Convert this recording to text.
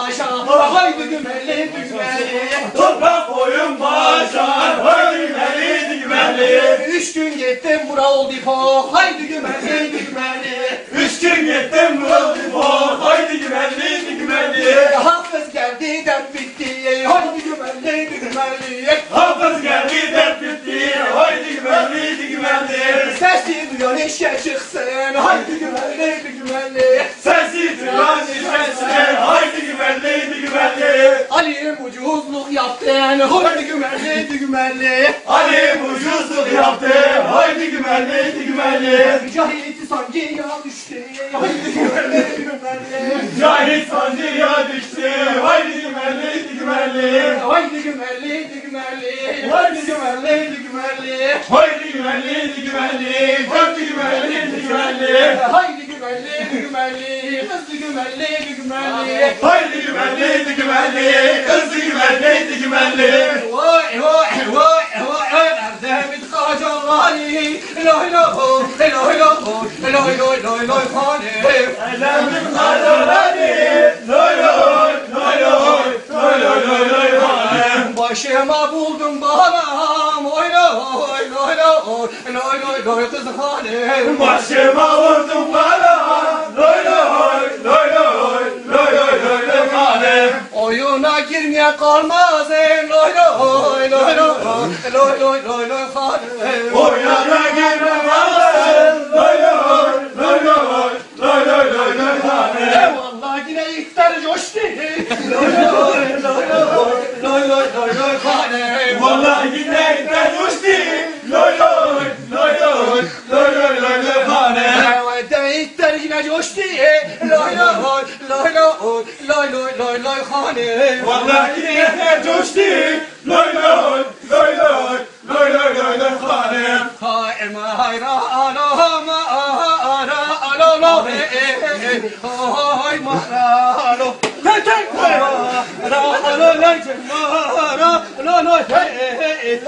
Aşağı haydi dümeli dümeli Toprak koyun başar haydi dümeli dümeli Üç gün gittim bural dipo haydi dümeli dümeli Üç gün gittim bural dipo haydi dümeli dümeli Hafız geldi dert bitti haydi dümeli dümeli Hafız geldi dert bitti haydi dümeli dümeli Sesi duyan işe çıksın haydi dümeli dümeli sen Haydi gümerli gümerli Ali ucuzluk yaptı Haydi gümerli gümerli Cahil sancıya düştü Haydi gümerli gümerli Cahil sancıya düştü Haydi gümerli gümerli Haydi gümerli gümerli Haydi gümerli gümerli Haydi gümerli gümerli Haydi gümerli gümerli Haydi gümerli gümerli Hızlı gümerli gümerli Haydi gümerli gümerli الليل واعي واعي واعي واعي الأرزام اتخرج الله لا إله لا إله لا إله لا إله خالي الأرزام اتخرج الله Başıma buldum balam, oyna oyna oyna oyna oyna oyna kız hanım. Başıma buldum Oyuna girmeye kalmaz ey loy loy loy loy loy loy loy loy hani Oyuna girmem alın, loy loy, loy loy, loy loy loy loy hanım. Vallahi yine ister coştu Loy loy loy loy loy loy loy loy hani Vallahi yine gider uçtu, yine coştu Loy loy loy loy loy loy loy loy hani Vallahi yine coştu, loy loy, loy loy, loy loy loy loy hanım. Hayır hayra alo ma ara alo lo Hay mara alo Hey hey hey Ra alo lay mara lo lo hey hey